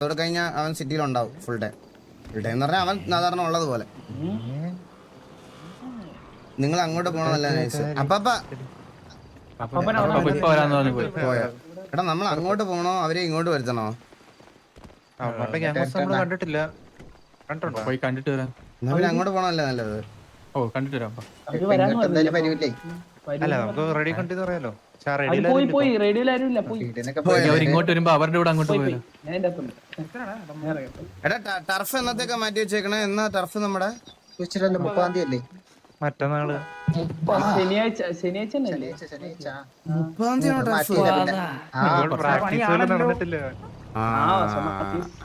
അതോടെ കഴിഞ്ഞാൽ അവൻ സിറ്റിയിൽ ഉണ്ടാവും ഫുൾ ഡേ ഫുൾ ഡേ എന്ന് പറഞ്ഞാൽ അവൻ സാധാരണ ഉള്ളതുപോലെ. നിങ്ങൾ അങ്ങോട്ട് പോകണമെന്നല്ല നൈസ്? അപ്പപ്പ. അപ്പൊ ഇപ്പൊ പറഞ്ഞു പോയി. പോയോ? എടാ നമ്മൾ അങ്ങോട്ട് പോകണോ അവരെ ഇങ്ങോട്ട് വരുത്തണോ? കണ്ടിട്ടില്ല. കണ്ടുണ്ടോ പോയി കണ്ടിട്ട് വരാം. അങ്ങോട്ട് പോകണമല്ലേ നല്ലത്? ഓ കണ്ടിട്ട് വരാം അല്ല നമുക്ക് അറിയാലോ പോയി. പോയി റേഡിയോയിൽ ആരും ഇല്ല പോയി. അവർ ഇങ്ങോട്ട് വരുമ്പോ അവരുടെ കൂടെ അങ്ങോട്ട് പോയി എടാ ടർഫ് എന്നത്തേക്കാ മാറ്റി വെച്ചേക്കണേ? എന്നാ ടർഫ് നമ്മുടെ? മുപ്പതാം തീയതി അല്ലേ? മറ്റന്നാൾ. ശനിയാഴ്ച. മുപ്പതാം തീയതി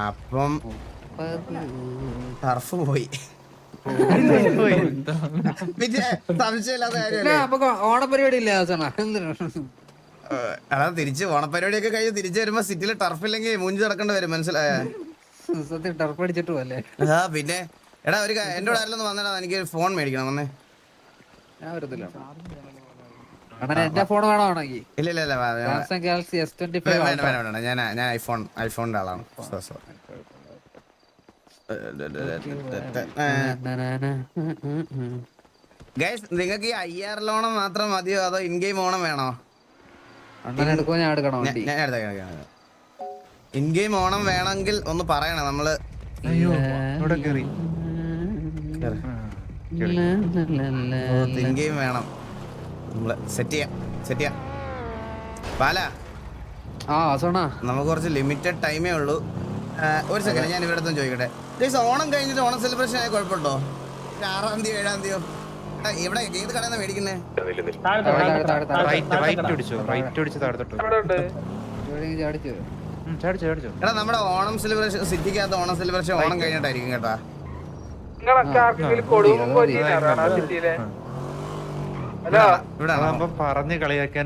അപ്പം ടർഫ് പോയി. പിന്നെ സംശയമില്ലാത്ത കാര്യമല്ലേ ഓണപരിപാടി ഇല്ല അവസാനം എന്തിനാ ഏഹ്, എടാ തിരിച്ച് ഓണപ്പരിപാടിയൊക്കെ കഴിഞ്ഞ് തിരിച്ചു വരുമ്പോ സിറ്റിയിൽ ടർഫ് ഇല്ലെങ്കിൽ മൂഞ്ചി നടക്കേണ്ടി വരും മനസ്സിലായ? സത്യം ടർഫ് അടിച്ചിട്ട് പോലെ ആ പിന്നെ എടാ ഒരു എന്റെ കൂടെ ആരെല്ലാം വന്നടാ എനിക്ക് ഫോൺ മേടിക്കണം വന്നേ. ഞാൻ വരത്തില്ല. അണ്ണാ എന്റെ ഫോൺ വേണമെങ്കിൽ ഇല്ല ഇല്ല ഇല്ല Samsung Galaxy S twenty five ഞാൻ ഞാൻ ഐഫോൺ ഐഫോണിന്റെ ആളാണ്. സോ സോ ഗൈസ് നിങ്ങൾക്ക് ഈ ഐ ആർ ലോണം മാത്രം മതിയോ? അതോ ഇൻ ഗെയിം ഓണം വേണോ? ഞാൻ എടുക്കണോ ഇൻ ഗെയിം ഓണം വേണമെങ്കിൽ ഒന്ന് പറയണം. നമ്മൾ അയ്യോ ഇവിടെ കേറി. ഇൻ ഗെയിം വേണം. നമ്മൾ സെറ്റ് ചെയ്യാം. സെറ്റ് ചെയ്യാം. പാല ആ സോണാ നമുക്ക് കുറച്ച് ലിമിറ്റഡ് ടൈമേ ഉള്ളൂ. ഒരു സെക്കൻഡ് ഞാൻ ഇവിടെ ചോദിക്കട്ടെ? ഗൈസ് ഓണം കഴിഞ്ഞിട്ട് ഓണം സെലിബ്രേഷൻ ആയ കുഴപ്പമുണ്ടോ? ആറാം തീയതി ഏഴാം തീയതിയോ? എടാ, ഇവിടെ ഏത് കടയാണ് മേടിക്കുന്നേ? എടാ നമ്മുടെ ഓണം സെലിബ്രേഷൻ സിറ്റിക്കകത്ത് ഓണം സെലിബ്രേഷൻ ഓണം കഴിഞ്ഞിട്ടായിരിക്കും കേട്ടാ. പറഞ്ഞ് കളിയാക്കാൻ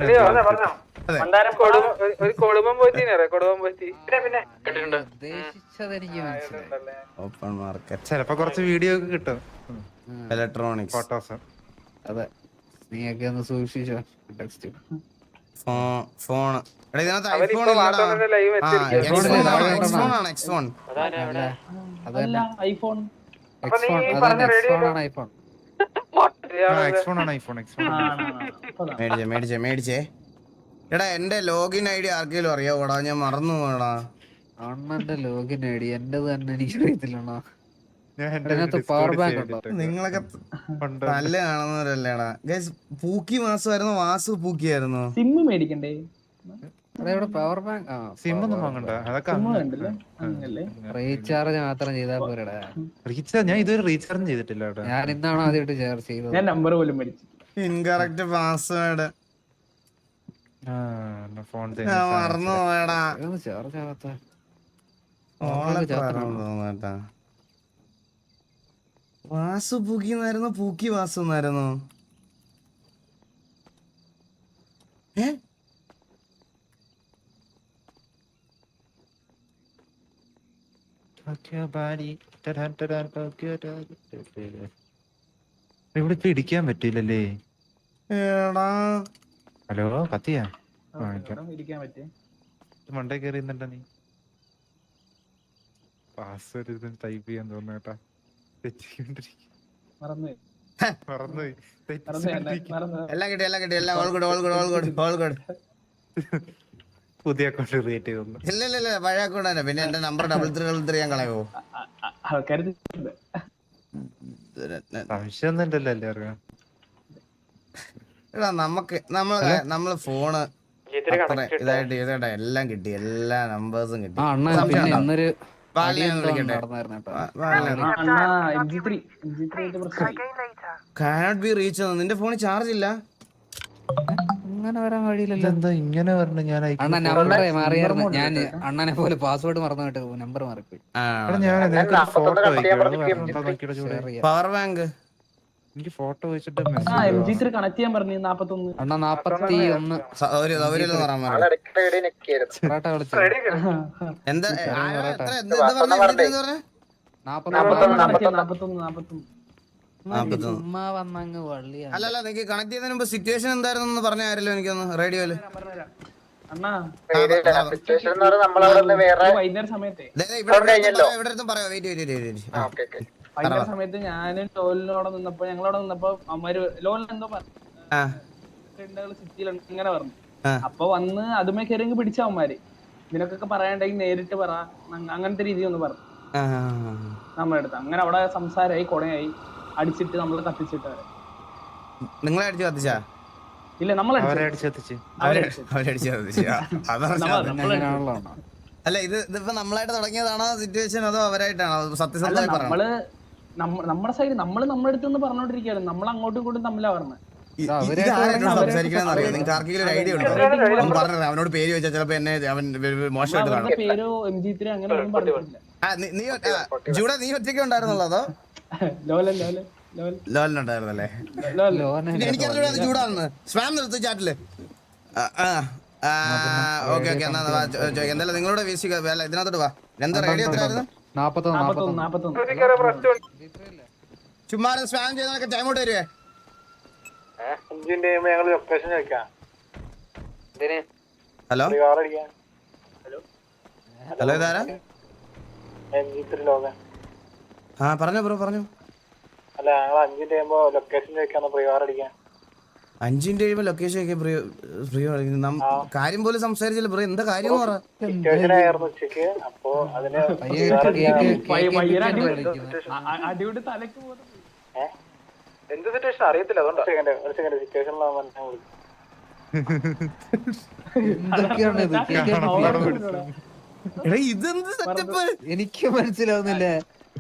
ഓപ്പൺ മാർക്കറ്റ് ചിലപ്പോ കുറച്ച് വീഡിയോ ഒക്കെ കിട്ടും. ഇലക്ട്രോണിക്സ് ഫോട്ടോസ് അതെ. നീയൊക്കെ ഒന്ന് സൂക്ഷിച്ചോ? ടെക്സ്റ്റ് ഫോൺ എടാ ഇതിനകത്ത് ഐഫോൺ ഐഫോൺ ആണ്. ഐഫോൺ ഐഫോൺ മേടിച്ചേ മേടിച്ചേ മേടിച്ചേ. എടാ എന്റെ ലോഗിൻ ഐ ഡി ആർക്കെങ്കിലും അറിയാവോടാ? ഞാൻ മറന്നു പോടാ അണ്ണന്റെ ലോഗിൻ ഐ ഡി എന്റേത് തന്നെ എനിക്ക്? ചെയ്തിട്ടേക്കുവാ. നിങ്ങളൊക്കെ. നല്ല കാണുന്നവരല്ലേടാ. ഗൈസ് പൂക്കി മാസമായിരുന്നു വാസു പൂക്കിയായിരുന്നു. സിമ്മ് മേടിക്കണ്ടേ? അതെ ഇവിടെ പവർ ബാങ്ക് ആ സിം ഒന്നും വാങ്ങണ്ട. അതൊക്കെ റീചാർജ് മാത്രം ചെയ്താൽ പോരടാ. റീചാർജ് ഞാൻ ഇതുവരെ റീചാർജ് ചെയ്തിട്ടില്ല ഞാൻ ഇന്നാണ് ആദ്യമായിട്ട് ഷെയർ ചെയ്തത്? ഞാൻ നമ്പർ പോലും മേടിച്ചു ഇൻകറക്റ്റ് പാസ്വേഡ് ഫോൺ മറന്നു പോയടാ. ചാർജ് ആവാത്ത. ഓളെ തോന്നട്ടാ വാസു പൂക്കി എന്നായിരുന്നു പൂക്കി വാസു എന്നായിരുന്നു ഏ ഇവിടെ ഇപ്പൊ ഇടിക്കാൻ പറ്റില്ലല്ലേ എടാ ഹലോ കത്തിയാ? ഇരിക്കാൻ പറ്റേ മണ്ടേ കയറി നിന്നിട്ടാ നീ? പാസ്വേഡ് ടൈപ്പ് ചെയ്യാൻ തോന്നുന്നു കേട്ടാ തെറ്റിക്കൊണ്ടിരിക്കും. മറന്നുപോയി എല്ലാം കിട്ടി എല്ലാം കിട്ടി. എല്ലാം all good all good all good all good പുതിയ അക്കൗണ്ട് ക്രിയേറ്റ് ചെയ്തു ഇല്ല ഇല്ല ഇല്ല പഴയ അക്കൗണ്ട് തന്നെ. പിന്നെ എന്റെ number double three double three ഞാൻ കളയോ ആൾക്കാർ എല്ലാവർക്കും. എടാ നമുക്ക് നമ്മൾ നമ്മൾ ഫോണ് ഇതായിട്ട് ചെയ്തേട്ടാ എല്ലാം കിട്ടി. എല്ലാ നമ്പേഴ്സും കിട്ടി. കാനോട്ട് ബി റീച്ച് നിന്റെ ഫോണിൽ ചാർജ് ഇല്ല. അങ്ങനെ വരാൻ വഴിയില്ലല്ലോ. എന്താ ഇങ്ങനെ പറഞ്ഞു ഞാൻ അയക്കും. അണ്ണ നമ്പർ മാറിയായിരുന്നു. ഞാൻ അണ്ണനെ പോലെ പാസ്വേഡ് മറന്നു കേട്ടോ നമ്പർ മാറിപ്പോയി. എടാ, ഞാൻ നിനക്ക് ഫോട്ടോ പവർ ബാങ്ക് എനിക്ക് ഫോട്ടോ വെച്ചിട്ട് ആ M message G three connect ചെയ്യാൻ പറഞ്ഞു നാപ്പത്തൊന്ന്. അണ്ണ നാപ്പത്തി ഒന്ന്. ഒരു സൗകര്യം പറയാൻ പറഞ്ഞു പൊറാട്ട വിളിച്ചു എന്താ ഏ, ആരാ എത്ര എന്ത് എന്ത് പറഞ്ഞേ എന്ത് പറഞ്ഞേ. നാപ്പത്തൊന്ന്. നാപ്പത്തൊന്ന് നാപ്പത്തൊന്ന്. അല്ല അല്ല കണക്ട് ചെയ്യുന്നതിന് മുമ്പ് സിറ്റുവേഷൻ എന്തായിരുന്നു എന്ന് പറഞ്ഞ ആരല്ലോ എനിക്കൊന്ന് റേഡിയോയിൽ സിറ്റുവേഷൻ എന്ന് പറഞ്ഞാൽ നമ്മളവിടെ വേറെ വൈകുന്നേര സമയത്തെ. ഞാനും ലോലിനോടെ നിന്നപ്പോ ഞങ്ങളവിടെ നിന്നപ്പോ അമ്മര് ലോലിന് എന്തോ പറഞ്ഞു. സിറ്റിയിലുണ്ട് ഇങ്ങനെ പറഞ്ഞു. അപ്പൊ വന്ന് അതുമേ കയറി പിടിച്ച അവന്മാര്. നിനക്കൊക്കെ പറയാണ്ടെങ്കിൽ നേരിട്ട് പറ. അങ്ങ- അങ്ങനത്തെ രീതി ഒന്ന് പറഞ്ഞു നമ്മളെടുത്ത് നമ്മുടെ അടുത്ത്. അങ്ങനെ അവിടെ സംസാരമായി കൊടയായി അടിച്ചിട്ട് നമ്മൾ കത്തിച്ചിട്ട് നിങ്ങളെ അടിച്ചു കത്തിച്ചാ. ഇല്ല നമ്മൾ അല്ല ഇത് ഇതിപ്പോ നമ്മളായിട്ട് തുടങ്ങിയതാണോ സിറ്റുവേഷൻ അതോ അവരായിട്ടാണോ? സത്യസന്ധമായി നമ്മൾ നമ്മുടെ സൈഡ് നമ്മൾ നമ്മുടെ അടുത്ത് നിന്ന് പറഞ്ഞോണ്ടിരിക്കുകയാണ് നമ്മൾ അങ്ങോട്ടും ഇങ്ങോട്ടും തമ്മിലാ പറഞ്ഞത്. അറിയാം. നിങ്ങൾക്ക് ആർക്കെങ്കിലും ഒരു ഐഡിയ ഉണ്ടോ? പറഞ്ഞത് അവനോട് പേര് ചോദിച്ചാൽ ചിലപ്പോ എന്നെ അവൻ മോശമായിട്ട് കാണും. നീ- ജൂഡ നീ ഒറ്റയ്ക്ക് ഉണ്ടായിരുന്നുള്ളൂ അതോ? ലോലിനുണ്ടായിരുന്നല്ലേ എനിക്കറിഞ്ഞൂടാ അത് ചൂടാണെന്ന് നിർത്തി നിർത്ത് ചാറ്റിൽ. ഓക്കെ ഓക്കെ എന്നാ ചോദിക്കാം. എന്തായാലും നിങ്ങളോട് വീശിക്ക അല്ല ഇതിനകത്തോട്ട് വാ. എന്താ റേഡിയോ എത്രയായിരുന്നു? ചുമ്മാ സ്പാം ചെയ്യുന്നതൊക്കെ ടൈം ഔട്ട് വരുവേ അഞ്ചിന്റെ ഞങ്ങൾ ലൊക്കേഷൻ ചോദിക്കാം. ഹലോ? ഹലോ? ഇതാരാ? ആ പറഞ്ഞോ ബ്രോ പറഞ്ഞു. അല്ല ഞങ്ങൾ അഞ്ചിന്റെ ലൊക്കേഷൻ ചോദിക്കാൻ പ്രിവാർ അടിക്കാൻ. അഞ്ചിന്റെ കഴിയുമ്പോ ലൊക്കേഷൻ ഒക്കെ പ്രിയ പ്രിയ കാര്യം പോലും സംസാരിച്ചില്ല ബ്രോ എന്താ കാര്യം പറ. ഉച്ചയ്ക്ക് അപ്പൊ അതിന് പയ്യെ കേക്ക് പയ്യ- പയ്യനെ അടി കേക്ക് കൊടുത്തു. ആ- ആ- അടിയോട് തലക്ക് പോകുന്നു എന്ത് സിറ്റുവേഷൻ അറിയത്തില്ല അതുകൊണ്ടാണ് സെറ്റപ്പ് എനിക്ക് മനസ്സിലാവുന്നില്ല.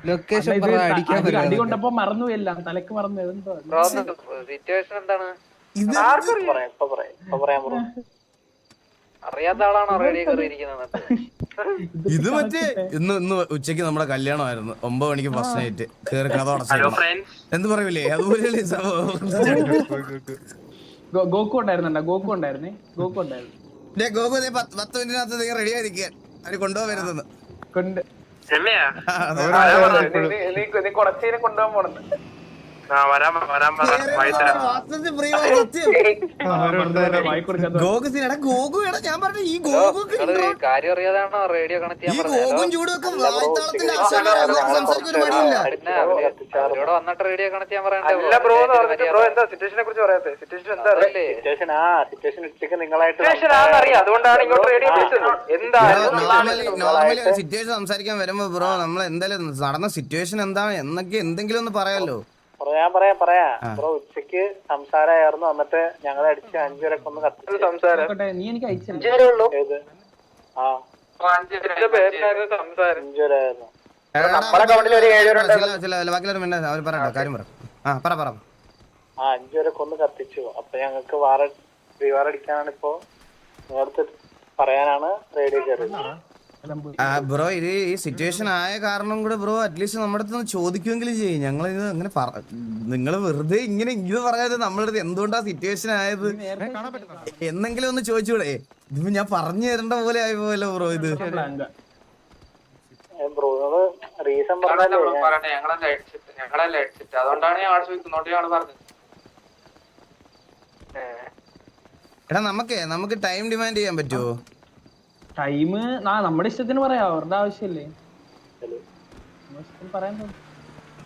ലൊക്കേഷൻ പറ അടിക്കാൻ അടി- കൊണ്ടപ്പോ മറന്നു. എല്ലാം തലക്ക് മറന്നു സിറ്റുവേഷൻ എന്താണ്? ഇത് പറയാം ഇപ്പൊ പറയാം ഇപ്പൊ പറയാൻ പറഞ്ഞു അറിയാത്ത ആളാണോ റേഡിയോ കയറിയിരിക്കുന്നത് ഇത് മറ്റേ ഇന്ന് ഇന്ന് ഉച്ചയ്ക്ക് നമ്മുടെ കല്യാണമായിരുന്നു. ഒമ്പത് മണിക്ക് ഫസ്റ്റ് നൈറ്റ് കേറി കഥ അടച്ചു എന്ത് പറയൂലേ? അതുപോലെയല്ലേ സംഭവം. ഗോകു ഉണ്ടായിരുന്നുണ്ടോ? ഗോകു ഉണ്ടായിരുന്നേ? ഗോകു ഉണ്ടായിരുന്നു. ഡേ ഗോകു ദേ പത്ത് പത്ത് മിനിറ്റിനകത്ത് നീ റെഡി ആയിരിക്കാൻ അവർ കൊണ്ടുപോകാൻ വരുന്നത് കൊണ്ട് നീ കൊണ്ടുപോകാൻ പോണെന്ന് എടാ ഗോകു എടാ ഞാൻ പറഞ്ഞു ഈ കാര്യം അറിയാതാണോ? റേഡിയോ കണക്ട് ഈ ചെയ്യാൻ പറഞ്ഞത് ഗോകും ചൂടുമൊക്കെ വായ്ത്താളത്തിന്റെ ആവശ്യമില്ല സംസാരിക്കാൻ ഒരു മടിയില്ല. പിന്നെ ഇവിടെ വന്നിട്ട് റേഡിയോ കണക്ട് ചെയ്യാൻ പറയണ്ടേ. ബ്രോ എന്ന് പറഞ്ഞിട്ട് ബ്രോ എന്താ സിറ്റുവേഷനെ കുറിച്ച് പറയാത്തെ? സിറ്റുവേഷൻ എന്താ? സിറ്റുവേഷൻ ആ സിറ്റുവേഷൻ ഉച്ചയ്ക്ക് നിങ്ങളായിട്ട് അറിയാം അതുകൊണ്ടാണ് ഇങ്ങോട്ട് റേഡിയോ വിളിച്ചത് നോർമലി സിറ്റുവേഷൻ സംസാരിക്കാൻ വരുമ്പോ ബ്രോ നമ്മൾ എന്തായാലും നടന്ന സിറ്റുവേഷൻ എന്താ എന്നൊക്കെ എന്തെങ്കിലും ഒന്ന് പറയാലോ. പറയാൻ പറയാം പറയാ. ബ്രോ ഉച്ചയ്ക്ക് സംസാരമായിരുന്നു എന്നിട്ട് ഞങ്ങളെ അടിച്ച് അഞ്ചുപേരൊക്കെ ഒന്ന് കത്തിച്ച്. സംസാരം. നീ എനിക്ക് ഏത്? ആ. ഒന്ന് കത്തിച്ചു. അപ്പൊ ഞങ്ങൾക്ക് വാറ റിവാർ അടിക്കാനാണ് ഇപ്പോ നിങ്ങളടുത്ത് പറയാനാണ് റേഡിയോ കയറിയത്. ബ്രോ ഇത് ഈ സിറ്റുവേഷൻ ആയ കാരണം കൂടെ ബ്രോ അറ്റ്ലീസ്റ്റ് നമ്മുടെ അടുത്ത് ചോദിക്കുമെങ്കിലും ചെയ്യും. ഞങ്ങൾ ഇത് അങ്ങനെ നിങ്ങൾ വെറുതെ ഇങ്ങനെ ഇത് പറയാതെ നമ്മളുടെ അടുത്ത് എന്തുകൊണ്ടാ സിറ്റുവേഷൻ ആയത്? എന്നെങ്കിലും ഒന്ന് ചോദിച്ചൂടെ? ഇതിപ്പോ ഞാൻ പറഞ്ഞു തരേണ്ട പോലെ ആയി പോയല്ലോ ബ്രോ ഇത് അതുകൊണ്ടാണ് ഞങ്ങൾ ചോദിക്കുന്നോണ്ട് ഞങ്ങൾ പറഞ്ഞത്. എടാ നമുക്ക് നമുക്ക് ടൈം ഡിമാൻഡ് ചെയ്യാൻ പറ്റുമോ ടൈം ആ നമ്മുടെ ഇഷ്ടത്തിന് പറയാം. അവരുടെ ആവശ്യമില്ലേ.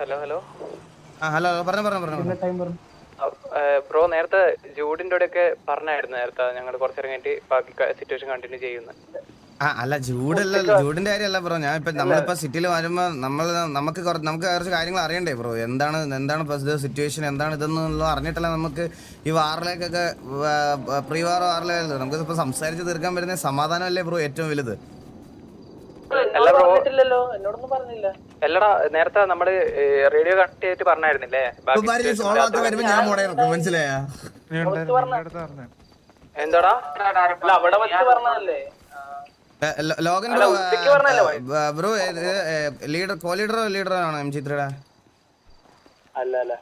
ഹലോ ഹലോ ആ ഹലോ പറഞ്ഞു പറഞ്ഞു പറഞ്ഞു ബ്രോ നേരത്തെ ജൂഡിന്റെ ഒക്കെ പറഞ്ഞായിരുന്നു നേരത്തെ. ഞങ്ങൾ കുറച്ചേരം കഴിഞ്ഞിട്ട് ബാക്കി സിറ്റുവേഷൻ കണ്ടിന്യൂ ചെയ്യുന്നത് ആ അല്ല ചൂടല്ല ചൂടിന്റെ കാര്യമല്ല ബ്രോ. ഞാൻ ഇപ്പൊ നമ്മളിപ്പോ സിറ്റിയിൽ വരുമ്പോ നമ്മൾ നമുക്ക് നമുക്ക് കുറച്ച് കാര്യങ്ങൾ അറിയണ്ടേ ബ്രോ. എന്താണ് എന്താണ് ഇപ്പൊ സിറ്റുവേഷൻ എന്താണ് ഇതെന്നുള്ള അറിഞ്ഞിട്ടല്ല നമുക്ക് ഈ വാറിലേക്കൊക്കെ പ്രീ വാർ വാറിലല്ലോ നമുക്ക് ഇപ്പൊ സംസാരിച്ച് തീർക്കാൻ പറ്റുന്ന സമാധാനമല്ലേ ബ്രോ ഏറ്റവും വലുത്? അല്ല ബ്രോ. എന്നോടൊന്നും പറഞ്ഞില്ല അല്ലടാ നേരത്തെ നമ്മൾ റേഡിയോ കണക്ട് ചെയ്തിട്ട് പറഞ്ഞായിരുന്നില്ലേ? മനസ്സിലായാ? എന്താടാ? അല്ല അവിടെ വെച്ച് പറഞ്ഞതല്ലേ? Logan bro bro leader co ലീഡറോ ലീഡറോ ആണോ എം ചിത്രയുടെ അല്ല അല്ല.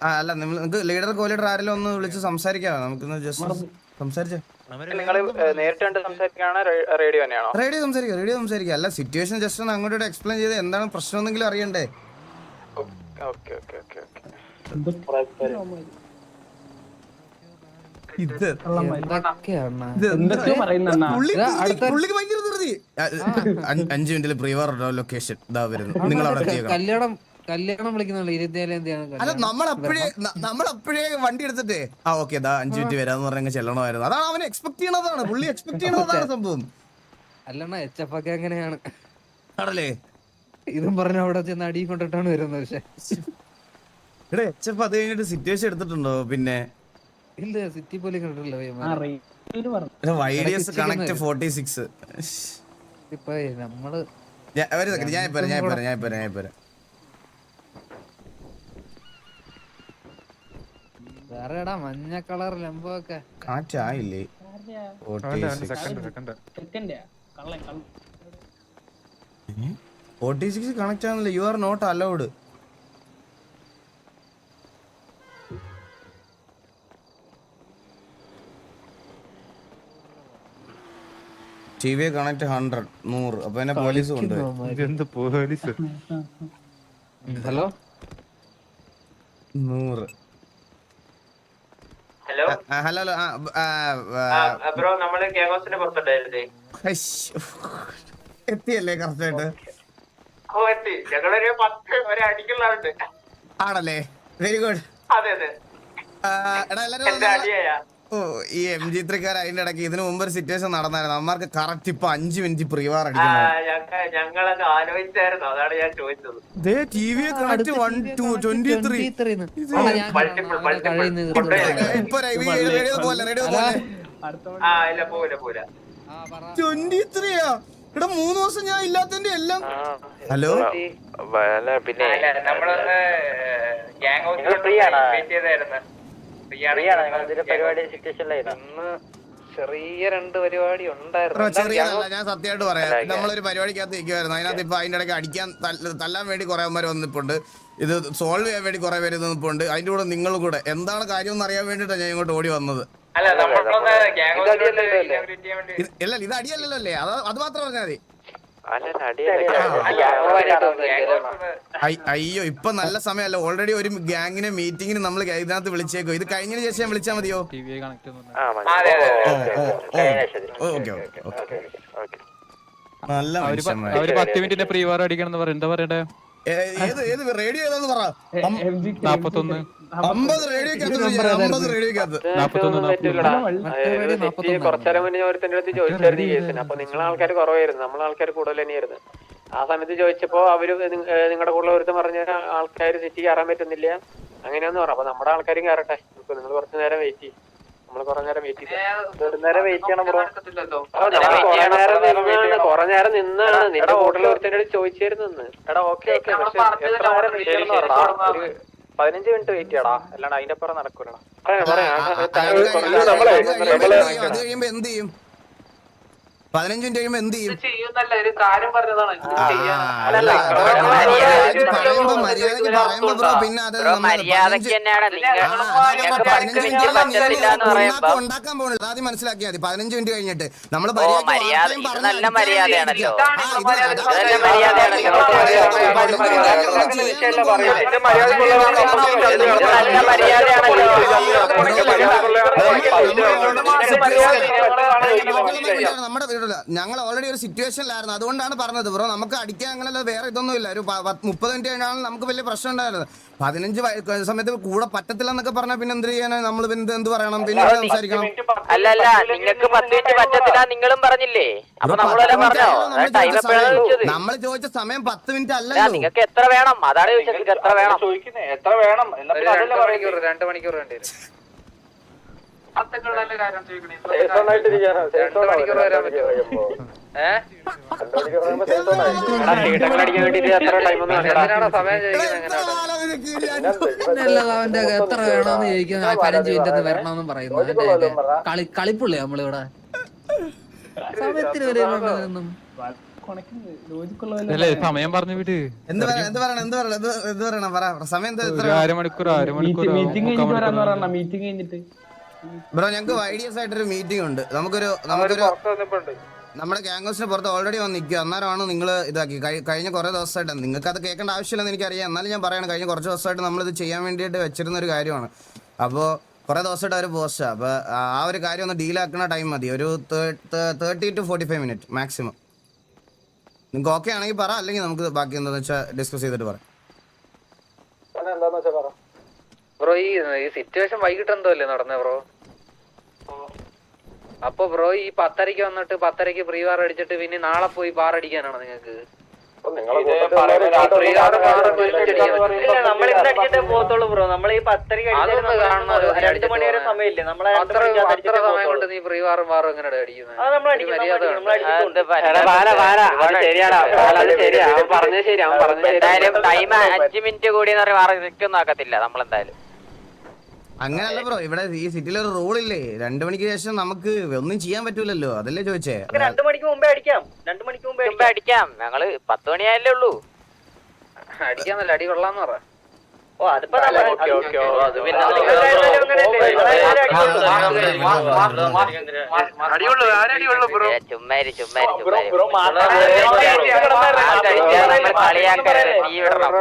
ആ അല്ല നിങ്ങൾക്ക് ലീഡർ കോ ലീഡർ ആരെങ്കിലും ഒന്ന് വിളിച്ച് സംസാരിക്കാമോ? നമുക്കൊന്ന് ജസ്റ്റ് സംസാരിച്ചേ. റേഡിയോ സംസാരിക്കാം റേഡിയോ സംസാരിക്കാം. അല്ല സിറ്റുവേഷൻ ജസ്റ്റ് ഒന്ന് അങ്ങോട്ട് എക്സ്പ്ലെയിൻ ചെയ്ത് എന്താണ് പ്രശ്നം എന്നെങ്കിലും അറിയണ്ടേ? ഓക്കെ ഓക്കെ ഓക്കെ ഓക്കെ കുറെ പേര് ഇത് എന്തൊക്കെയാണ് ഇത് എന്തൊക്കെയോ പറയുന്ന അണ്ണാ പുള്ളി ഇതാ ധൃതി, അടുത്ത- പുള്ളിക്ക് ഭയങ്കര ധൃതി. അഞ്ച് അഞ്ച് മിനിറ്റിൽ പ്രീവാർ ലൊക്കേഷൻ ഇതാ വരുന്നു. നിങ്ങൾ അവിടെ കല്യാണം കല്യാണം വിളിക്കുന്നുള്ളൂ ഇരുപത്തിയേഴ് അല്ല നമ്മൾ അപ്പോഴേ നമ്മൾ അപ്പോഴേ വണ്ടി എടുത്തിട്ടേ. ആ ഓക്കെ ഇതാ അഞ്ചു മിനിറ്റ് വരാന്ന് പറഞ്ഞ ചെല്ലണമായിരുന്നു. അതാണ് അവൻ എക്സ്പെക്ട് ചെയ്യണതാണ്. പുള്ളി എക്സ്പെക്ട് ചെയ്യണതാണ് സംഭവം. അല്ലണ്ണ എച്ച് എഫ് ഒക്കെ അങ്ങനെയാണ് ആണല്ലേ? ഇതും പറഞ്ഞ അവിടെ ചെന്ന് അടി കൊണ്ടിട്ടാണ് വരുന്നത് പക്ഷെ. ഇവിടെ എച്ച് എഫ് അത് കഴിഞ്ഞിട്ട് സിറ്റുവേഷൻ എടുത്തിട്ടുണ്ടോ? പിന്നെ ഇല്ല സിറ്റി പോലെ കണ്ടിട്ടില്ല ഇപ്പൊ നമ്മൾ ഞാൻ ഞാൻ ഞാൻ ഞാൻ വേറെടാ മഞ്ഞ കളർ ലംബമൊക്കെ. കാറ്റായില്ലേ? ഫോർട്ടി സിക്സ് കണക്ട് ആണല്ലോ. You are not allowed T V connect hundred നൂറ്. അപ്പൊ എന്നെ പോലീസ് കൊണ്ട് പോലീസ് ഹലോ? നൂറ്. ഹലോ? ഹലോ ബ്രോ നമ്മൾ പുറത്തുണ്ടായിരുന്നേ. എത്തിയല്ലേ കറക്റ്റ് ആയിട്ട്? ഓ എത്തി. ഞങ്ങളൊരു പത്ത് ഒരു അടിക്കുള്ള ആളുണ്ട്. ആണല്ലേ? വെരി ഗുഡ് അതെ അതെ. എടാ എല്ലാരും ഓ ഈ എം ജി ത്രിക്കാർ അതിന്റെ ഇടയ്ക്ക് ഇതിനു മുമ്പ് ഒരു സിറ്റുവേഷൻ നടന്നായിരുന്നു. അമ്മമാർക്ക് കറക്റ്റ് ഇപ്പൊ അഞ്ച് മിനിറ്റ് പ്രീവാർ ഞങ്ങളത് ആലോചിച്ചായിരുന്നു. അതാണ് ഞാൻ ചോദിച്ചത്. ദേ T V connect one two twenty three Multiple, multiple. ഇപ്പൊ റേഡിയോ പോലെ റേഡിയോ പോലെ ആ ഇല്ല പോവില്ല പോവില്ല ട്വന്റി ത്രീയാ ഇവിടെ മൂന്ന് ദിവസം ഞാൻ ഇല്ലാത്തതിന്റെ എല്ലാം ഹലോ? പിന്നെ നമ്മളൊന്ന് ഗ്യാങ് ഹൗസിൽ മീറ്റ് ചെയ്തായിരുന്നു ഫ്രീ ആണ് ചെറിയ രണ്ട് പരിപാടി ഉണ്ടായിരുന്നു. ചെറിയതല്ല ഞാൻ സത്യമായിട്ട് പറയാം. നമ്മളൊരു പരിപാടിക്കകത്ത് നിൽക്കുമായിരുന്നു അതിനകത്ത് ഇപ്പൊ അതിന്റെ ഇടയ്ക്ക് അടിക്കാൻ തല്ല- തല്ലാൻ വേണ്ടി കുറെ പേര് വന്നിപ്പുണ്ട്. ഇത് സോൾവ് ചെയ്യാൻ വേണ്ടി കുറെ പേര് നിന്നിപ്പുണ്ട്. അതിന്റെ കൂടെ നിങ്ങൾ കൂടെ. എന്താണ് കാര്യം എന്ന് അറിയാൻ വേണ്ടിട്ടാണ് ഞാൻ ഇങ്ങോട്ട് ഓടി വന്നത്. അല്ല ഇത് അടിയല്ലല്ലോ അല്ലേ? അത് അത് മാത്രം പറഞ്ഞാൽ മതി. അയ്യോ ഇപ്പൊ നല്ല സമയമല്ല. ഓൾറെഡി ഒരു ഗ്യാങ്ങിനെ മീറ്റിംഗിന് നമ്മൾ ഇതിനകത്ത് വിളിച്ചേക്കോ. ഇത് കഴിഞ്ഞതിന് ശേഷം ഞാൻ വിളിച്ചാൽ മതിയോ? നല്ല അവർ പത്ത് മിനിറ്റിന്റെ പ്രീ വാർ അടിക്കണം എന്ന് പറയും എന്താ പറയണ്ടേ? ഏത് ഏത് റേഡിയോ ഏതാന്ന് പറ. നാപ്പത്തൊന്ന്. അമ്പത് റേഡിയോക്കകത്ത് കുറച്ചേരം മുന്നേ ഒരു അടുത്ത് ചോദിച്ചായിരുന്നു കേസിന് അപ്പൊ നിങ്ങളെ ആൾക്കാർ കുറവായിരുന്നു നമ്മളെ ആൾക്കാർ കൂടുതൽ തന്നെയായിരുന്നു ആ സമയത്ത് ചോദിച്ചപ്പോ അവർ നിങ്ങളുടെ കൂടുതൽ ഒരുത്തം പറഞ്ഞ ആൾക്കാർ സിറ്റി കയറാൻ പറ്റുന്നില്ല. അങ്ങനെയാന്ന് പറഞ്ഞു. അപ്പൊ നമ്മുടെ ആൾക്കാരും കയറട്ടെ. ഇപ്പൊ നിങ്ങൾ കുറച്ചു നേരം വെയിറ്റ് ചെയ്യും. കുറെ നേരം വെയിറ്റ് നേരം വെയിറ്റ് ചെയ്യണം ബ്രോ. കുറെ നേരം നിന്നാണ് കുറെ നേരം നിന്നാണ് നിന്റെ ഹോട്ടലിൽ ഒരുത്തിന്റെ ചോദിച്ചിരുന്നു എടാ ഓക്കെ ഓക്കെ. പക്ഷെ എത്ര നേരം വെയിറ്റ് ചെയ്യണം എന്ന് പറഞ്ഞാ ഒരു പതിനഞ്ച് മിനിറ്റ് വെയിറ്റ് ചെയ്യടാ അല്ലാണ്ട് അതിന്റെ അപ്പുറം നടക്കൂലടാ പറയാം അത് കഴിയുമ്പോ എന്ത് ചെയ്യും പതിനഞ്ച് മിനിറ്റ് കഴിയുമ്പോ എന്ത് ചെയ്യും പറയുമ്പോ പറയുമ്പോ ബ്രോ പിന്നെ അത് പതിനഞ്ച് മിനിറ്റ് ഉണ്ടാക്കാൻ- പോകുന്നത് ആദ്യം മനസ്സിലാക്കിയാൽ മതി പതിനഞ്ച് മിനിറ്റ് കഴിഞ്ഞിട്ട് നമ്മൾ നമ്മുടെ വീട്ടിൽ ഞങ്ങൾ ഓൾറെഡി ഒരു സിറ്റുവേഷനിലായിരുന്നു അതുകൊണ്ടാണ് പറഞ്ഞത് ബ്രോ നമുക്ക് അടിക്കാൻ അങ്ങനെയല്ല വേറെ ഇതൊന്നും ഇല്ല. ഒരു മുപ്പത് മിനിറ്റ് കഴിഞ്ഞാൽ നമുക്ക് വലിയ പ്രശ്നം ഉണ്ടായിരുന്നത്. പതിനഞ്ച് സമയത്ത് കൂടെ പറ്റത്തില്ല എന്നൊക്കെ പറഞ്ഞാൽ പിന്നെ എന്ത് ചെയ്യാനാണ് നമ്മൾ പിന്നെ എന്ത് പറയണം? പിന്നെ സംസാരിക്കണം? അല്ല അല്ല നിങ്ങൾക്ക് പത്ത് മിനിറ്റ് പറ്റത്തില്ല നിങ്ങളും പറഞ്ഞില്ലേ? നമ്മൾ ചോദിച്ച സമയം പത്ത് മിനിറ്റ് അല്ല നിങ്ങൾക്ക് എത്ര വേണം? അതാണ് ചോദിച്ചത് എത്ര വേണം? എത്ര വേണം? രണ്ട് മണിക്കൂർ രണ്ട് മണിക്കൂർ വേണ്ടി എത്ര വേണമെന്ന് ചോദിക്കാൻ ആ പതിനഞ്ച് മിനിറ്റ് വരണമെന്നും പറയുന്നു. അതിന്റെ കളി കളിപ്പുള്ളേ നമ്മളിവിടെ. സമയത്തിന് വരെ ഒന്നും. കൊണക്കുന്നത് ലോജിക്കുള്ള സമയം പറഞ്ഞു വിട്. എന്ത് പറയണം എന്ത് പറയണം എന്ത് പറയണം പറ സമയം അരമണിക്കൂർ അരമണിക്കൂർ മീറ്റിംഗ് കഴിഞ്ഞിട്ട്? വരാന്ന് ഞങ്ങൾക്ക് വൈ ഡി എസ് ആയിട്ടൊരു മീറ്റിംഗ് ഉണ്ട്. നമുക്കൊരു നമുക്കൊരു നമ്മുടെ ഗ്യാങ്സിന് പുറത്ത് ഓൾറെഡി വന്ന് നിൽക്കുക. അന്നേരമാണ് നിങ്ങൾ ഇതാക്കി. കഴി- കഴിഞ്ഞ കുറേ ദിവസമായിട്ട് നിങ്ങൾക്ക് അത് കേൾക്കേണ്ട ആവശ്യമില്ലെന്ന് എനിക്കറിയാം. എന്നാലും ഞാൻ പറയണം കഴിഞ്ഞ കുറച്ച് ദിവസമായിട്ട് നമ്മളിത് ചെയ്യാൻ വേണ്ടിയിട്ട് വെച്ചിരുന്ന ഒരു കാര്യമാണ്. അപ്പോൾ കുറെ ദിവസമായിട്ട് അവർ പോസ്റ്റാ. അപ്പോൾ ആ ഒരു കാര്യം ഒന്ന് ഡീലാക്കുന്ന ടൈം മതി. ഒരു thirty two forty five minute maximum നിങ്ങൾക്ക് ഓക്കെ ആണെങ്കിൽ പറ അല്ലെങ്കിൽ നമുക്ക് ബാക്കി എന്താണെന്ന് വെച്ചാൽ ഡിസ്കസ് ചെയ്തിട്ട് പറയാം. ബ്രോ ഈ ഈ സിറ്റുവേഷൻ വൈകിട്ട് എന്തോ അല്ലേ നടന്നേ ബ്രോ അപ്പൊ ബ്രോ ഈ പത്തരക്ക് വന്നിട്ട് പത്തരക്ക് പ്രീ വാർ അടിച്ചിട്ട് പിന്നെ നാളെ പോയി ബാർ അടിക്കാനാണോ നിങ്ങക്ക്? നമ്മൾ ഇന്ന് അടിച്ചിട്ടേ പോകത്തുള്ളൂ ബ്രോ നമ്മൾ ഈ പത്തരക്ക് അതൊന്ന് കാണണം ഒരു രണ്ട് മണി വരെ സമയമില്ലേ? നമ്മളെ അത്ര സമയം കൊണ്ട് നീ പ്രീ വാറും വാറും എങ്ങനെ അടിക്കുന്നത് ടൈം അഞ്ചു മിനിറ്റ് കൂടി എന്ന് റിസ്ക് ഒന്നും ആക്കത്തില്ല നമ്മളെന്തായാലും. അങ്ങനല്ല ബ്രോ. ഇവിടെ ഈ സിറ്റിയിൽ ഒരു റൂൾ ഇല്ലേ? രണ്ടു മണിക്ക് ശേഷം നമുക്ക് ഒന്നും ചെയ്യാൻ പറ്റൂലല്ലോ. അതല്ലേ ചോദിച്ചേ? രണ്ടു മണിക്ക് മുമ്പേ അടിക്കാം. രണ്ടു മണിക്ക് മുമ്പേ മുമ്പേ അടിക്കാം. ഞങ്ങൾ പത്ത് മണിയായല്ലേ ഉള്ളൂ. അടിക്കാന്നല്ല അടി കൊള്ളാന്ന് പറ. ഓ അതിപ്പോ ചുമ്മാരി ചുമ്മാരി ചുമ്മാരി കളിയാക്കരുത് നീ വിടണം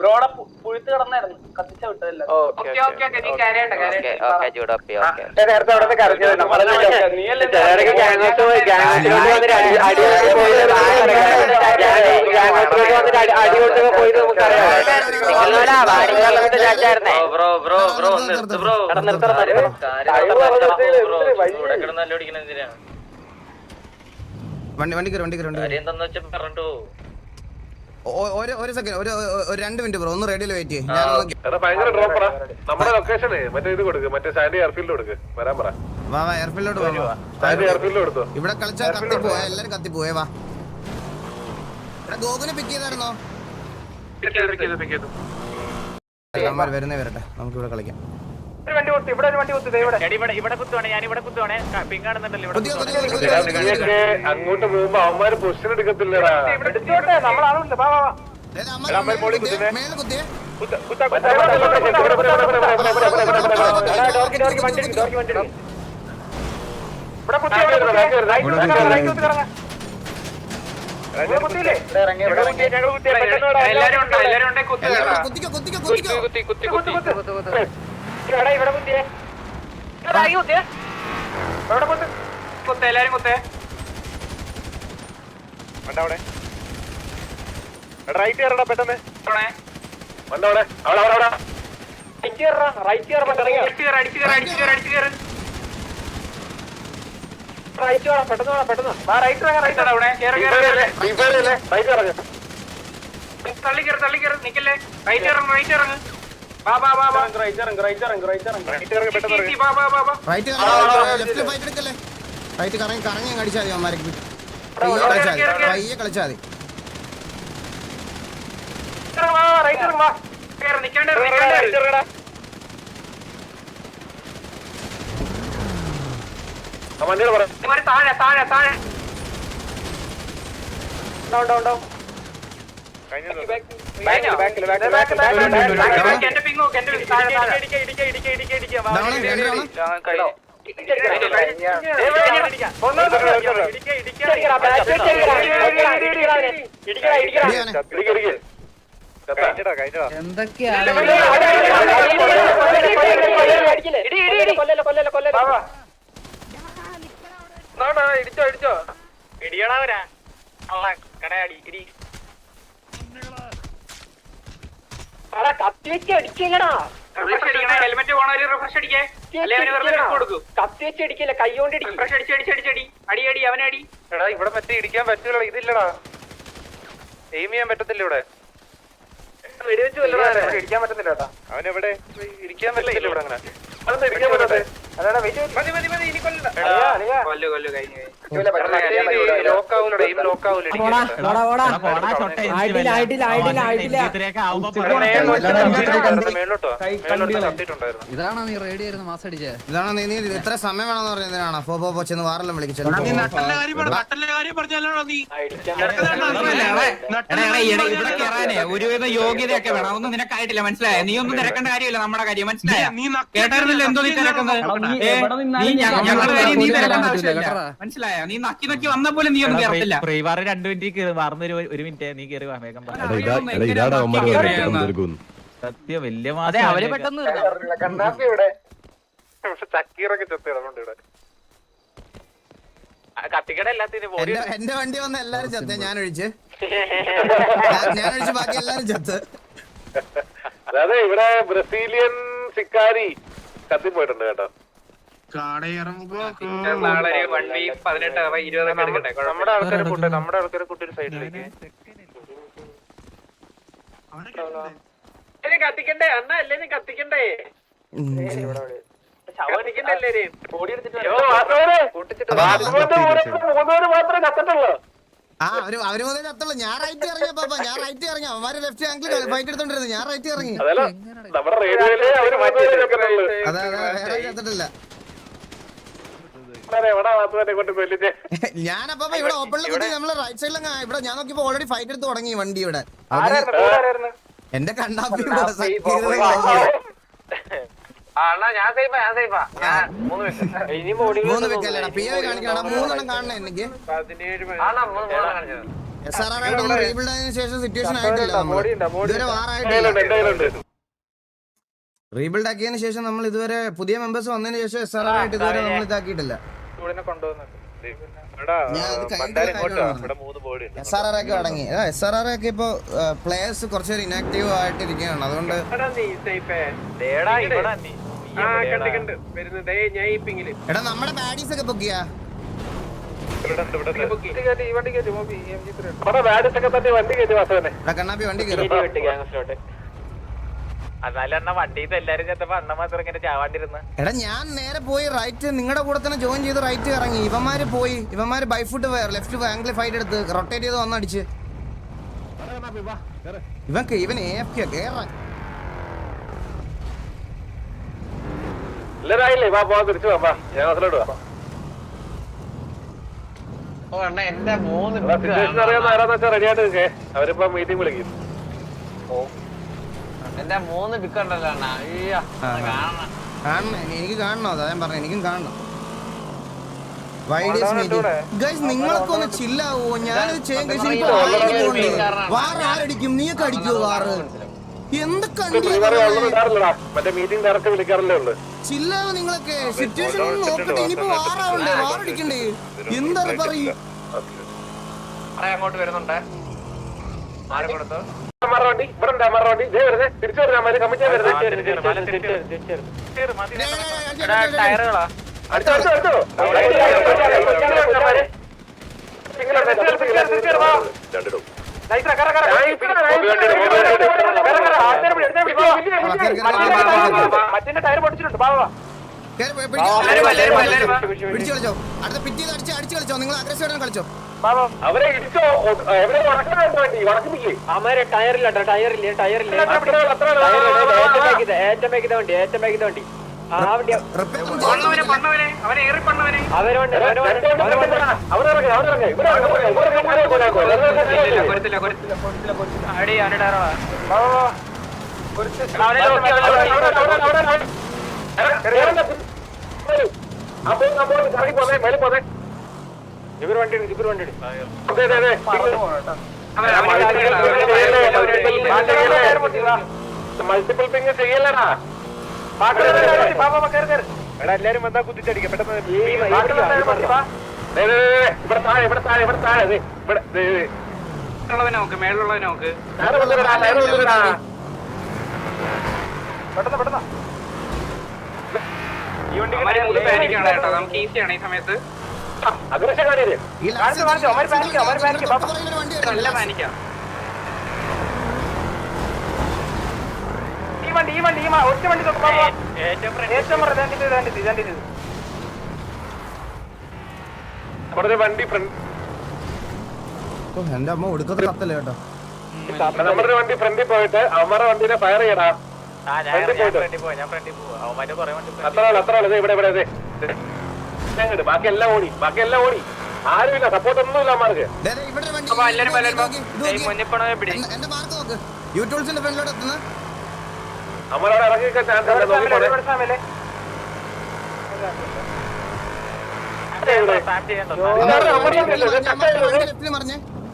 ബ്രോടെ പുഴുത്ത് കിടന്നായിരുന്നു കത്തിച്ച വിട്ടതല്ല ഓക്കെ ഓക്കെ ചൂടപ്പി ഓക്കെ നേരത്തെ അവിടെ കരഞ്ഞത് നമ്മളെ നീയല്ലേ ചിലരൊക്കെ ഗ്യാങ്സിലോട്ട് വന്നിട്ട് അടി അടി പോയത് ഗ്യാങ്സിലോട്ട് വന്നിട്ട് അടി അടി കൊണ്ടൊക്കെ പോയത് നമുക്കറിയാം നിങ്ങളോടാ വാടിക്കാലത്ത് ചാച്ചായിരുന്നേ. Bro bro bro bro. വണ്ടി വണ്ടി കയറി വണ്ടി കയറി വണ്ടി ഒരു സെക്കൻഡ് ഒരു രണ്ട് മിനിറ്റ് ബ്രോ ഒന്ന് റേഡിയോയിൽ വെയിറ്റ് ചെയ്യും. ഞാൻ ഒന്ന് എടാ ഭയങ്കര ഡ്രോപ്പറാ നമ്മുടെ ലൊക്കേഷന് മറ്റേ ഇത് കൊടുക്ക് മറ്റേ സാൻഡി എയർഫീൽഡ് കൊടുക്ക്. വരാൻ പറ. വാ വാ എയർഫീൽഡിലോട്ട് ഇവിടെ കളിച്ചാൽ കത്തിപ്പോയ എല്ലാരും കത്തിപ്പോയേ വാ. ഇവിടെ ഗോകുനെ പിക്ക് ചെയ്തായിരുന്നോ? നമ്മൾ വരുന്നേ വരട്ടെ നമുക്ക് ഇവിടെ കളിക്കാം അങ്ങോട്ട് പോകുമ്പോ അവന്മാര് പൊസിഷൻ എടുക്കത്തില്ലടാ ഏത് അമ്മ എല്ലാരും കുത്തിക്കോ, കുത്തിക്കോ. റൈറ്റ് കയറടാ പെട്ടെന്ന്. അവിടെ. അവിടെ. അവിടെ അവിടെ റൈറ്റ് ഇറങ്ങ് റൈറ്റ് ഇറങ്ങ് പെട്ടെന്ന് ഇറങ്ങ് റൈറ്റ് ലെഫ്റ്റ് ഫൈറ്റ് എടുക്കല്ലേ റൈറ്റ് കറങ്ങി കറങ്ങി അങ്ങ് അടിച്ചാൽ മതി അവന്മാർക്ക് പയ്യെ കളിച്ചാൽ മതി. പയ്യെ കളിച്ചാൽ മതി. റൈറ്റ് ഇറങ്ങടാ. ആ വണ്ടിയുടെ പറ ഡൗൺ രണ്ട് ഡൗൺ എന്തൊക്കെയാണ് ഇടിച്ചോ ഇടിച്ചോ. ഇടിയടാവരാ കടയാടി ഇടി. Helmet പോണവര് refresh അടിക്കേ. കത്തിവെച്ച് കൈ കൊണ്ട് ഇടിക്കും റിഫ്രഷ് അടിച്ച് അടിച്ച് അടിച്ചടി അടി. അടി അവനടി എടാ ഇവിടെ മറ്റേ ഇടിക്കാൻ പറ്റൂല ഇതില്ലടാ. എയിം ചെയ്യാൻ പറ്റത്തില്ല ഇവിടെ. ഇടിക്കാൻ പറ്റുന്നില്ല കേട്ടാ. അവനെവിടെ? ഇരിക്കാൻ പറ്റില്ല ഇവിടെ അങ്ങനെ. ഇതാണോ നീ റേഡി ആയിരുന്നു മാസം അടിച്ചേ ഇതാണോ നീ നീ ഇത്ര സമയം വേണമെന്ന് പറയുന്നതിനാണ് പോ പോ പോ ചെന്ന് വാറെല്ലാം വിളിക്കും ഒരുവിധ യോഗ്യതയൊക്കെ വേണം അതൊന്നും നിനക്കായിട്ടില്ല മനസ്സിലായ നീ ഒന്നും തിരക്കേണ്ട കാര്യമില്ല നമ്മുടെ കാര്യം മനസ്സിലായോ കേട്ടായിരുന്നില്ല എന്തോ നീ തിരക്കുന്നത് മനസ്സിലായോ? നീ നക്കി നക്കി വന്ന പോലെ നീ ഒന്നും കേറത്തില്ല പ്രീവാറ് രണ്ടു മിനിറ്റ് മാറുന്ന ഒരു മിനിറ്റ് നീ കയറി വാ വേഗം വാ. സത്യം വലിയ അതെ അവർ മാസം പെട്ടെന്ന് കണ്ണാപ്പി ഇവിടെ. ചക്കീറൊക്കെ എന്റെ വണ്ടി വന്ന എല്ലാരും ചത്ത്. ഞാൻ ഒഴിച്ച് ഞാൻ- ഒഴിച്ച് ബാക്കി എല്ലാരും ചത്ത്. അതായത് ഇവിടെ ബ്രസീലിയൻ സിക്കാരി കത്തിപ്പോയിട്ടുണ്ട് കേട്ടോ. നാളെ ഒരു വൺ വീക്ക് പതിനെട്ട് ഇരുപതൊക്കെ എടുക്കട്ടെ നമ്മുടെ ആൾക്കാരെ കൂട്ടെ നമ്മുടെ ആൾക്കാരെ കൂട്ടി ഒരു സൈഡിലേക്ക് കത്തിക്കണ്ടേ? അണ്ണ അല്ലേ കത്തിക്കണ്ടേ? ആ അവർ ഞാൻ റൈറ്റ് ഇറങ്ങിയപ്പോ ഞാൻ റൈറ്റ് ഇറങ്ങി. അവന്മാര് ലെഫ്റ്റ് ആംഗിൾ ഫൈറ്റ് എടുത്തോണ്ടിരുന്നു. ഞാൻ റൈറ്റ് ഇറങ്ങി. അതെ അതെ വേറെ ചത്തിട്ടില്ല എവിടെ മാത്രമേ കൊണ്ട് കൊല്ലിച്ചേ ഞാനപ്പോ ഇവിടെ ഓപ്പണിൽ കിട്ടി നമ്മൾ റൈറ്റ് സൈഡിലും ഇവിടെ ഞാൻ നോക്കിയപ്പോ ഓൾറെഡി ഫൈറ്റ് എടുത്ത് തുടങ്ങി വണ്ടി ഇവിടെ. എന്റെ കണ്ണാപ്പി അണ്ണാ ഞാൻ സേഫാ ഞാൻ സേഫാ ഞാൻ മൂന്ന് വെക്കല്ലേടാ ഇനി ബോഡി മൂന്ന് വെക്കല്ലടാ പി ഐ കാണിക്കണം. മൂന്നെണ്ണം കാണണ എനിക്ക്. മൂന്ന് മൂന്ന് കാണിച്ചത്. എസ് ആർ ആർ ആയിട്ട് റീബിൽഡ് ആയതിനു ശേഷം സിറ്റുവേഷൻ ആയിട്ടില്ല നമ്മൾ. ഇതുവരെ വാറായിട്ടില്ല. റീബിൽഡ് ആക്കിയതിനു ശേഷം നമ്മൾ ഇതുവരെ പുതിയ മെമ്പേഴ്സ് വന്നതിന് ശേഷം എസ് ആർ ആർ ആയിട്ട് ഇതുവരെ നമ്മൾ ഇതാക്കിയിട്ടില്ല. ബോഡി ഉണ്ട്. എസ് ആർ ആർ ഒക്കെ ഇപ്പൊ പ്ലേയേഴ്സ് കുറച്ചൊരു ഇനാക്റ്റീവ് ആയിട്ടിരിക്കുകയാണ്. അതുകൊണ്ട് എടാ നമ്മുടെ ബാഡീസ് ഒക്കെ ബുക്ക് ചെയ്യാ കണ്ണാപ്പി വണ്ടി കയറും. എടാ ഞാൻ നേരെ പോയി റൈറ്റ് നിങ്ങളുടെ കൂടെ തന്നെ ജോയിൻ ചെയ്ത് റൈറ്റ് ഇറങ്ങി. ഇവന്മാര് പോയി. ഇവന്മാര് by foot foot left angle fight എടുത്ത് റൊട്ടേറ്റ് ചെയ്ത് വന്നടിച്ച് ഇവക്ക് ഇവൻ എഫ് കെ കേറാൻ. അവരിപ്പോ മീറ്റിംഗ് വിളിക്കും. എന്റെ മൂന്ന് പിക്ക് ഉണ്ടല്ലോ അണ്ണ. അയ്യോ കാണണം. എനിക്ക് കാണണം അതാ ഞാൻ പറഞ്ഞു. എനിക്കും കാണണം. ഗൈസ് നിങ്ങളൊക്കെ ഒന്ന് ചില്ലാവോ ഞാനത് ചെയ്യാൻ കഴിച്ചു വാറ് ആരടിക്കും? നീയൊക്കെ അടിക്കുവോ വാറ് എന്തൊക്കെ ചില്ലാവോ നിങ്ങളൊക്കെ? സിറ്റുവേഷൻ നോക്കട്ടെ. ഇനിയിപ്പോ വാറാവണ്ടേ വാറടിക്കണ്ടേ എന്താ പറയും അങ്ങോട്ട് വരുന്നുണ്ടേ. ആരെ കൊടുത്തു? അമറ വണ്ടി ഇവിടെ ഉണ്ടാ മറവണ്ടി ഇതേ വരുന്നത് തിരിച്ചു വരുന്ന മതി കമ്മിറ്റി രണ്ടിടും മറ്റേ ടയർ പൊടിച്ചിട്ടുണ്ട് ബാബാ പിടിച്ച് പിടിച്ച് കളിച്ചോ അടുത്ത പിറ്റി അടിച്ച് അടിച്ച് കളിച്ചോ നിങ്ങൾ അഗ്രസീവ് കളിച്ചോ അവരെ ഇടിച്ചോ എവിടെ വടക്കണ വണ്ടി വടക്കുമില്ലേ അമ്മരെ ടയറില്ല ടയറില്ല ടയറില്ല ഏറ്റവും വേഗത വണ്ടി ഏറ്റവും വേഗത വണ്ടി അവരെ മൾട്ടിപ്പിൾ പിങ് ചെയ്യല്ലടാ. എടാ എല്ലാരും വന്നാ കുത്തിച്ചടിക്കാം പെട്ടെന്ന് ഇവിടെ താഴെ ഇവിടെ താഴെ ഇവിടെ താഴെ. ഇവിടെ നോക്ക് മേളിലുള്ളവനെ നോക്ക്. താഴെ കൊണ്ടുവരടാ, വണ്ടി ഫ്രണ്ട് എന്റെ അമ്മ ഒടുക്കത്തെ കത്തല്ലേ കേട്ടോ. നമ്മുടെ ഒരു വണ്ടി ഫ്രണ്ടിൽ പോയിട്ട് അമ്മയുടെ വണ്ടിനെ ഫയർ ചെയ്യടാ. ബാക്കി എല്ലാം ഓടി ബാക്കി എല്ലാം ഓടി ആരുമില്ല സപ്പോർട്ട് എന്റെ- എന്റെ മാർക്ക് നോക്ക് യൂട്യൂബ്സിന്റെ ഫ്രണ്ടിലോട്ട് എത്തുന്ന അമ്മമാരോട് ഇറങ്ങിക്കാൻ ചാൻസ് മറിഞ്ഞേ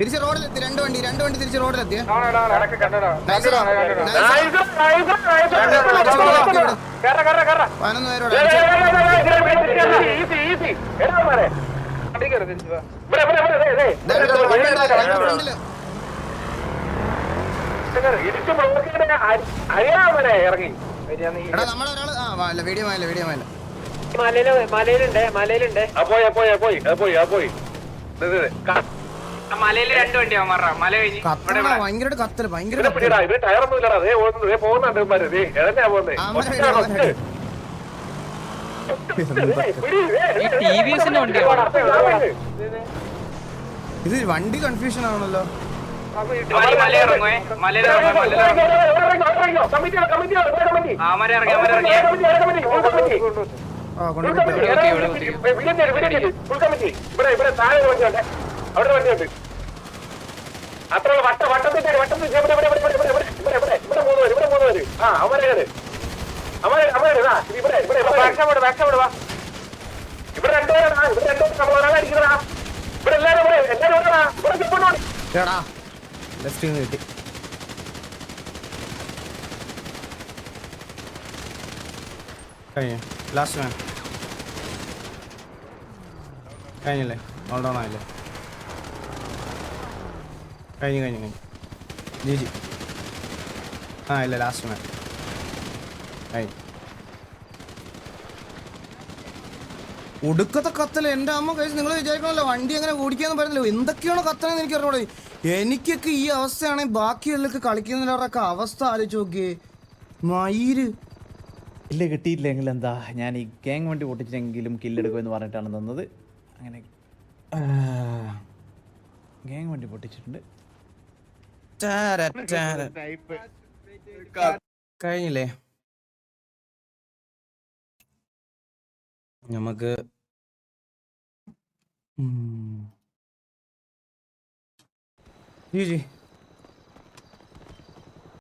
തിരിച്ച് റോഡിലെത്തി രണ്ട് വണ്ടി രണ്ട് വണ്ടി തിരിച്ച് റോഡിലെത്തി. പതിനൊന്ന് പേരോട് എടാ വീഡിയോ വീഡിയോ മലയിലുണ്ട് മലയിലുണ്ട്. പോയി പോയി പോയി പോയി രണ്ട് വണ്ടി ഇല്ലടാ ഇത് വണ്ടി കൺഫ്യൂഷൻ ആണല്ലോ ഇവിടെ ഇവിടെ താഴെ വണ്ടിയുണ്ട് അവിടെ വണ്ടിയുണ്ട് അത്ര വട്ട വട്ടത്തിന്റെ വട്ടം ഇവിടെ ഇവിടെ ഇവിടെ ഇവിടെ ഇവിടെ ഇവിടെ ഇവിടെ ഇവിടെ മൂന്ന് പേര് ഇവിടെ മൂന്ന് പേര്. ആ അവരെ അവരെ അവരെ ആ ഇവിടെ ഇവിടെ ബാക്കവിടെ ബാക്കവിടെ വാ ഇവിടെ രണ്ടുപേരാണ്. ഇവിടെ രണ്ടുപേരും നമ്മൾ ഒരാളെ അടിക്കുന്നതാ ഇവിടെ എല്ലാവരും ഇവിടെ എല്ലാവരും ഇവിടെ ഇവിടെ ചെപ്പോണ്ട് എടാ ലെഫ്റ്റ് കിട്ടി. കഴിഞ്ഞു. ലാസ്റ്റ് മാൻ കഴിഞ്ഞില്ലേ? ഓൾ ഡൗൺ ആയില്ലേ? കഴിഞ്ഞു കഴിഞ്ഞു കഴിഞ്ഞു. ജി ജി ആ ഇല്ല ലാസ്റ്റ് മാൻ കഴിഞ്ഞു ഒടുക്കത്തെ കത്തൽ എന്റെ അമ്മ കഴിച്ച് നിങ്ങൾ വിചാരിക്കണമല്ലോ വണ്ടി അങ്ങനെ ഓടിക്കാന്ന് പറഞ്ഞല്ലോ എന്തൊക്കെയാണോ കത്തലെന്ന് എനിക്ക് അറിഞ്ഞോളി എനിക്കൊക്കെ ഈ അവസ്ഥയാണെങ്കിൽ ബാക്കിയുള്ളൊക്കെ കളിക്കുന്നവരൊക്കെ അവസ്ഥ ആലോചിച്ച് നോക്കിയേ. മയിര് ഇല്ല കിട്ടിയില്ലെങ്കിൽ എന്താ ഞാൻ ഈ ഗാങ് വണ്ടി പൊട്ടിച്ചെങ്കിലും കില്ലെടുക്കുമെന്ന് പറഞ്ഞിട്ടാണ് തന്നത് അങ്ങനെ ഗാങ് വണ്ടി പൊട്ടിച്ചിട്ടുണ്ട്. കഴിഞ്ഞില്ലേ? നമുക്ക് ജി ജി